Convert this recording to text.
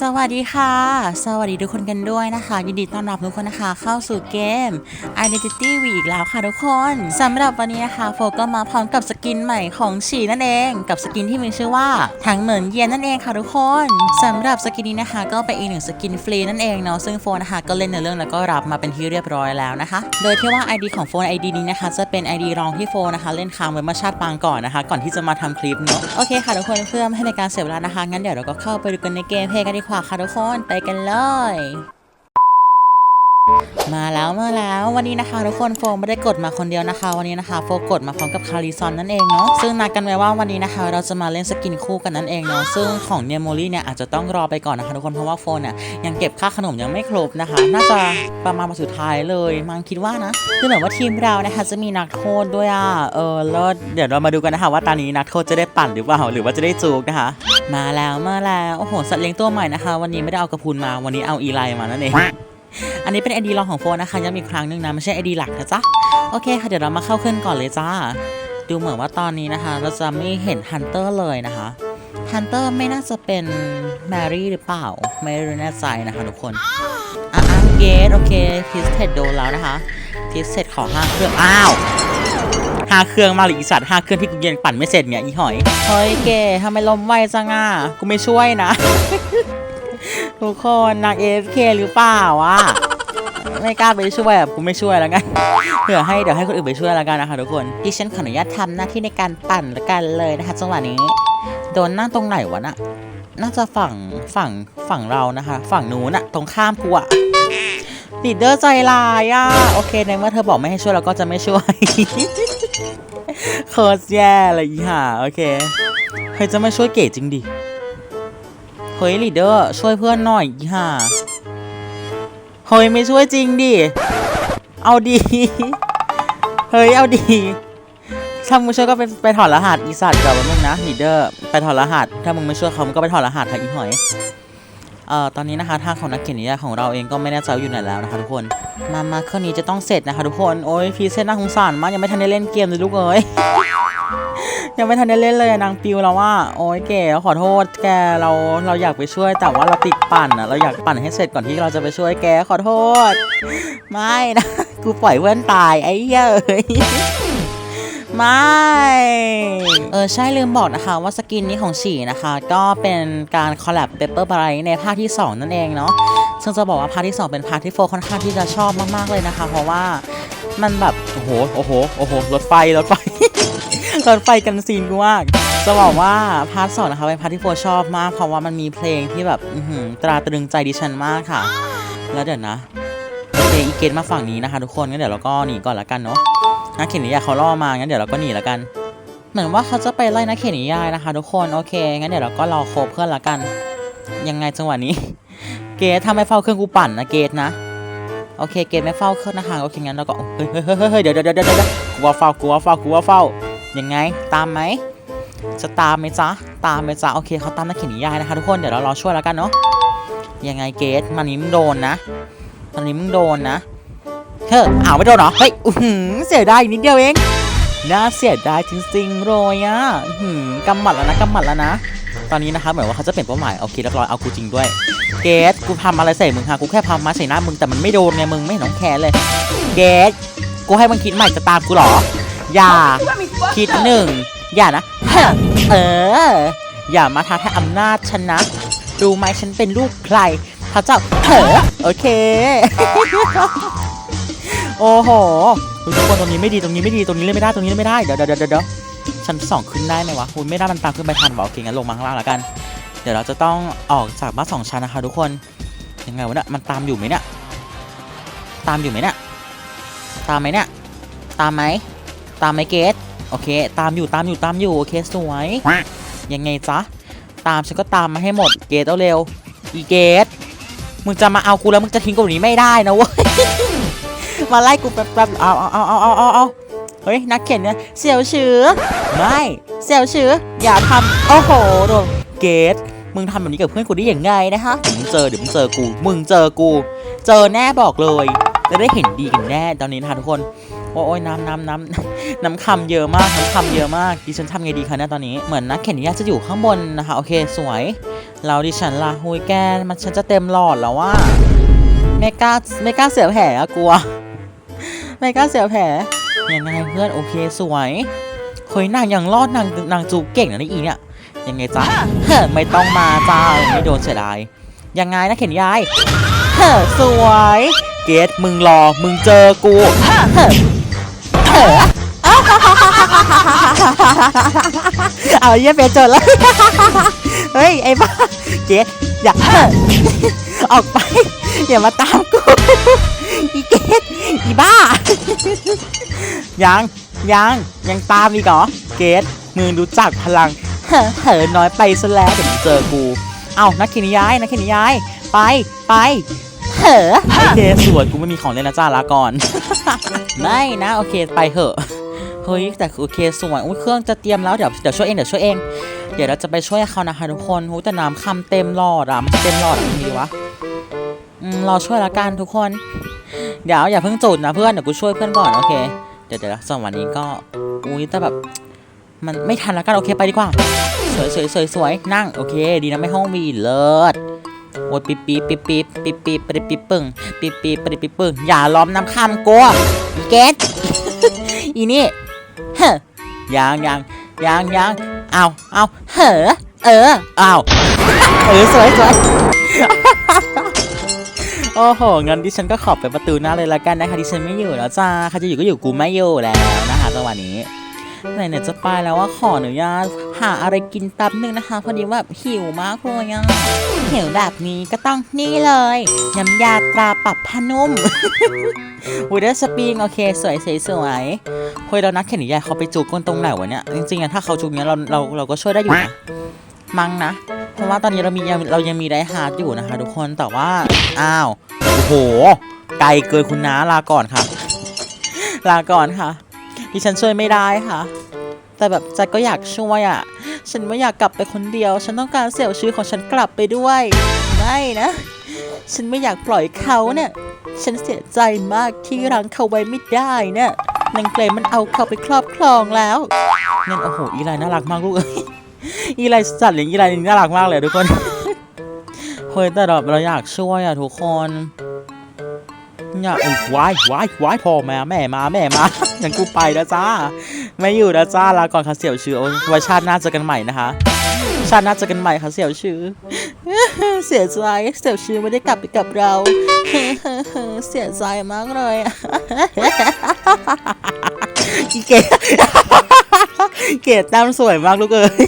สวัสดีค่ะ สวัสดีทุกคนกันด้วยนะคะ ยินดีต้อนรับทุกคนนะคะ เข้าสู่เกม Identity V อีกแล้วค่ะทุกคนสำหรับวันนี้นะคะโฟก็มาพร้อมกับสกินใหม่ของฉีนั่นเอง กับสกินที่มีชื่อว่าถังเหมือนเย็นนั่นเองค่ะทุกคนสำหรับสกินนี้นะคะ ก็เป็นอีกหนึ่งสกินฟรีนั่นเองเนาะซึ่งโฟนะคะก็เล่นในเรื่องแล้วก็รับมาเป็นที่เรียบร้อยแล้วนะคะ โดยที่ว่า ID ของโฟน ID นี้นะคะ จะเป็น ID รองที่โฟนะคะ เล่นค้างไว้เมื่อชาติปางก่อนนะคะ ก่อนที่จะมาทำคลิปเนาะโอเคค่ะทุกคนเพื่อไม่ให้เป็นการเสียเวลานะคะงั้นเดี๋ยวเราก็เข้าไปดูกันในเกมเพลกันดีกว่าค่ะทุกคน ไปกันเลย มาแล้วมาแล้ววันนี้นะคะทุกคนโฟมไม่ได้กดมาคนเดียวนะคะ วันนี้นะคะโฟกดมาพร้อมกับคาริซอนนั่นเองเนาะซึ่งนัดกันไว้ว่าวันนี้นะคะ เราจะมาเล่นสกินคู่กันนั่นเองเนาะซึ่งของเนโมลี่เนี่ยอาจจะต้องรอไปก่อนนะคะทุกคนเพราะว่าโฟนเนี่ยยังเก็บค่าขนมยังไม่ครบนะคะ น่าจะประมาณวันสุดท้ายเลยมังคิดว่านะคือเหมือนว่าทีมเรานะคะจะมีนักโทษด้วยอะเออแล้วเดี๋ยวเรามาดูกันนะคะว่าตอนนี้นักโทษจะได้ปั่นหรือเปล่าหรือว่าจะได้จูกนะคะ มาแล้วมาแล้วโอ้โหสัตว์เลี้ยงตัวใหม่นะคะ วันนี้ไม่ได้เอากระพุนมาวันนี้เอาอีไลมานั่นเอง อันนี้เป็นไอดีรองของโฟนนะคะยังมีกครั้งหนึ่งนะไม่ใช่ไอดีหลักนะจ๊ะโอเคค่ะเดี๋ยวเรามาเข้าเครื่องก่อนเลยจ้า ดูเหมือนว่าตอนนี้นะคะ เราจะไม่เห็นฮันเตอร์เลยนะคะฮันเตอร์ไม่น่าจะเป็นแมรี่หรือเปล่า ไม่รู้แน่ใจนะคะทุกคนอะอะเกตโอเคพิสเทดโดนแล้วนะคะพิสเทดขอห้าเครื่องอ้าวห้าเครื่องมาหรืออีสัตว์ห้าเครื่องที่กูยังปั่นไม่เสร็จเนี่ยอีหอยเฮ้ยเกทำไมลมไวจังอะกูไม่ช่วยนะ ทุกคนนาง AFK หรือเปล่าวะไม่กล้าไปช่วยอะกูไม่ช่วยแล้วกันเดี๋ยวให้เดี๋ยวให้คนอื่นไปช่วยแล้วกันนะคะทุกคนดิฉันขออนุญาตทำหน้าที่ในการปั่นแล้วกันเลยนะคะจังหวะนี้โดนนั่งตรงไหนวะน่ะน่าจะฝั่งฝั่งฝั่งเรานะคะ ฝั่งนู้นอะตรงข้ามกูอะลีดเดอร์ใจร้ายอะโอเคในเมื่อเธอบอกไม่ให้ช่วยเราก็จะไม่ช่วยโคตรแย่เลยอีห่าโอเคเฮ้ยจะไม่ช่วยเก๋จริงดิ เฮ้ยลีเดอร์ช่วยเพื่อนหน่อยฮ่าเฮ้ยไม่ช่วยจริงดิ เอาดี เฮ้ยเอาดีถ้ามึงช่วยก็ไปไปถอดรหัสอีสัตว์กับมึงนะลีเดอร์ ไปถอดรหัส ถ้ามึงไม่ช่วยเขามึงก็ไปถอดรหัสค่ะอีหอย เอ่อตอนนี้นะคะทางของนักเขียนนิยายของเราเองก็ไม่แน่ใจอยู่ไหนแล้วนะคะทุกคนมามาเครื่องนี้จะต้องเสร็จนะคะทุกคนโอ้ยพีเซนน่าสงสารมากยังไม่ทันได้เล่นเกมเลยลูกเอ้ยยังไม่ทันได้เล่นเลยนางปิวแล้วว่า โอ้ยเก๋ขอโทษแกเราเราอยากไปช่วย แต่ว่าเราติดปั่นอะเราอยากปั่นให้เสร็จก่อนที่เราจะไปช่วยแกขอโทษ ไม่นะกูปล่อยเพื่อนตายไอ้เหี้ย ไม่ เออ ใช่ลืมบอกนะคะว่าสกินนี้ของฉี่นะคะ ก็เป็นการคอลแลบเปเปอร์บรในภาคที่ 2 นั่นเองเนาะซึ่งจะบอกว่าภาคที่ 2 เป็นภาคที่โฟค่อนข้างที่จะชอบมากๆเลยนะคะ เพราะว่ามันแบบ โอ้โห โอ้โห โอ้โห รถไฟ รถไฟ รถไฟกันซีนกูมาก จะบอกว่าพาร์ทสองนะคะเป็นพาร์ทที่โฟชอบมาก เพราะว่ามันมีเพลงที่แบบอื้อหือตราตรึงใจดิฉันมากค่ะ แล้วเดี๋ยวนะโอเคอีเกนมาฝั่งนี้นะคะ ทุกคนงั้นเดี๋ยวเราก็หนีก่อนละกันเนาะ นักเขียนนิยายเขาล่อมางั้นเดี๋ยวเราก็หนีละกัน เหมือนว่าเขาจะไปไล่นักเขียนนิยายนะคะ ทุกคนโอเคงั้นเดี๋ยวเราก็รอโคบเพื่อนละกัน ยังไงจังหวะนี้ เกตถ้าไม่เฝ้าเครื่องกูปั่นนะเกตนะโอเคเกตไม่เฝ้าเครื่องนะคะโอเคงั้นเราก็เฮ้ยเฮ้ยเฮ้ยเฮ้ยเดี๋ยวเดี๋ยวเดี๋ยวเดี๋ยวเดี๋ยวกูว่าเฝ้ากูว่าเฝ้ากูว่าเฝ้ายังไงตามไหมจะตามไหมจ๊ะตามไหมจ๊ะโอเคเขาตามนักเขียนนิยายนะคะ ทุกคนเดี๋ยวเรารอช่วยแล้วกันเนาะยังไงเกตมันนี้มึงโดนนะมันนี้มึงโดนนะ เฮ้ยอ้าวไม่โดนเหรอ เฮ้ยอื้อหือเสียดายนิดเดียวเอง น่าเสียดายจริงๆเลยอะหือกำหมัดแล้วนะกำหมัดแล้วนะ ตอนนี้นะคะเหมือนว่าเขาจะเปลี่ยนเป้าหมายโอเคเรียบร้อยเอากูจริงด้วย เกตกูทำอะไรใส่มึงฮะกูแค่พามาใส่หน้ามึงแต่มันไม่โดนไงมึงไม่เห็นน้องแคร์เลย เกตกูให้มึงคิดใหม่จะตามกูเหรอ อย่าคิดหนึ่งอย่านะเออ อย่ามาท้าทายอำนาจฉันนะรู้ไหมฉันเป็นลูกใครพระเจ้าเออโอเค โอ้โหทุกคนตรงนี้ไม่ดีตรงนี้ไม่ดีตรงนี้เล่นไม่ได้ตรงนี้เล่นไม่ได้เดี๋ยวเดี๋ยวเดี๋ยวเดี๋ยวชั้นสองขึ้นได้ไหมวะคุณไม่ได้มันตามขึ้นไปทันวะโอเคงั้นลงมาข้างล่างแล้วกัน เดี๋ยวเราจะต้องออกจากบ้านสองชั้นนะคะทุกคนยังไงวะเนี่ยมันตามอยู่ไหมเนี่ยตามอยู่ไหมเนี่ยตามไหมเนี่ยตามไหมตามไหมเกตโอเค ตามอยู่ตามอยู่ตามอยู่โอเคสวยยังไงจ๊ะตามฉันก็ตามมาให้หมดเกตเอาเร็วอีเกตมึงจะมาเอากูแล้วมึงจะทิ้งกูแบบนี้ไม่ได้นะเว้ย มาไล่กูแป๊บๆเอาเอาเอาเอาเอาเอาเฮ้ยนักเขียนเนี่ยเสี่ยวชื่อไม่เสี่ยวชื่ออย่าทำโอ้โหโดนเกตมึงทำแบบนี้กับเพื่อนกูได้ยังไงนะคะเดี๋ยวมึงเจอเดี๋ยวมึงเจอกู มึงเจอกู เจอแน่บอกเลยจะได้เห็นดีกันแน่ตอนนี้นะคะทุกคนโอ้ยน้ำน้ำน้ำน้ำคำเยอะมากน้ำคำเยอะมากดิฉันทำไงดีคะเนี่ยตอนนี้เหมือนนักเข็นยาจะอยู่ข้างบนนะคะโอเคสวยแล้วดิฉันล่ะหุยแกมันฉันจะเต็มหลอดแล้วว่าไม่กล้าไม่กล้าเสียแผลกลัว ไม่กล้าเสียแผลยังไงเพื่อนโอเคสวยเฮ้ยนางยังรอดนางนางจูเก่งนะนี่อีเนี่ยยังไงจ๊ะเฮ้อไม่ต้องมาจ้าไม่โดนเสียดายยังไงนะเข็นยายเฮ้อสวยเกตมึงรอมึงเจอกูเฮ้อเฮ้อเฮ้อเอาเยี่ยเปลี่ยนโจทย์แล้วเฮ้ยไอ้บ้าเกตอย่าออกไปอย่ามาตามกูอีเกตอีบ้า ยังยังยังตามอีกเหรอ เกตมึงรู้จักพลัง เห่อเห่อน้อยไปซะแล้วเดี๋ยวมึงเจอกูเอานักเขียนนิยายนักเขียนนิยายไปไปเห่อโอเคสวยกูไม่มีของเล่นนะจ้าลาก่อน ไม่นะโอเคไปเถอะเฮ้ยแต่โอเคสวยอุ้ยเครื่องจะเตรียมแล้วเดี๋ยวเดี๋ยวช่วยเองเดี๋ยวช่วยเอง เดี๋ยวเราจะไปช่วยเขานะคะทุกคนหูแต่น้ำคำเต็มหลอดอะมันจะเต็มหลอดอะไรดีวะอืมรอช่วยละกันทุกคน เดี๋ยวอย่าเพิ่งจุดนะเพื่อนเดี๋ยวกูช่วยเพื่อนก่อนโอเค เดี๋ยวเดี๋ยวจังวะนี้ก็ อุ้ยแต่แบบ มันไม่ทันและกันโอเคไปดีกว่า สวยสวยสวยสวยนั่งโอเค ดีนะไม่ห้องมีเลิศโอ้ยปิ๊บปิ๊บปิ๊บปิ๊บปิ๊บปิ๊บปิ๊บปิ๊บปึ้งปิ๊บปิ๊บปิ๊บปิ๊บปึ้งอย่าล้อมน้ำคำกูอีเกตอีนี่เฮ้ยยังยังยังยังเอาเอาเฮ้อเออเอาเออสวยสวย โอ้โหงั้นดิฉันก็ขอบไปประตูหน้าเลยละกันนะคะดิฉันไม่อยู่แล้วจ้าใครจะอยู่ก็อยู่กูไม่อยู่แล้วนะคะจังหวะนี้ไหนๆจะไปแล้วว่าขออนุญาตหาอะไรกินแป๊บนึงนะคะ พอดีว่าหิวมากเลยอะหิวแบบนี้ก็ต้องนี่เลยน้ำยาตราปรับผ้านุ่มวูดเดอร์สปริงโอเค สวยสวยสวยเฮ้ยเรานักเข็นนิยายเขาไปจูกกันตรงไหนวะเนี่ยจริงๆอะถ้าเขาจูกเนี้ยเราเราเราก็ช่วยได้อยู่นะมั้งนะ เพราะว่าตอนนี้เรามียังเรายังมีไดฮาร์ดอยู่นะคะ ทุกคนแต่ว่าอ้าวโอ้โห ไกลเกินคุณน้าลาก่อนค่ะ ลาก่อนค่ะที่ฉันช่วยไม่ได้ค่ะ แต่แบบใจก็อยากช่วยอะฉันไม่อยากกลับไปคนเดียว ฉันต้องการเสี่ยวชื่อของฉันกลับไปด้วยไม่นะ ฉันไม่อยากปล่อยเขาเนี่ยฉันเสียใจมากที่รังเขาไว้ไม่ได้เนี่ยนางเกรมันเอาเขาไปครอบครองแล้วนั่นโอ้โหอีไลน่ารักมากลูกเอ้ย อีไลสัตว์เลี้ยงอีไลนี่น่ารักมากเลยทุกคนเฮ้ยแต่เราเราอยากช่วยอะทุกคนอยากเอ้ยวายวายวายพ่อแม่แม่มาแม่มางั้นกูไปแล้วจ้า ไม่อยู่แล้วจ้าลาก่อนค่ะเสี่ยวชื่อไว้ชาติหน้าเจอกันใหม่นะคะ ชาติหน้าเจอกันใหม่ค่ะเสี่ยวชื่อ เสียใจเสี่ยวชื่อไม่ได้กลับไปกับเรา เสียใจมากเลยอะอีเกด เกดแต้มสวยมากลูกเอ้ย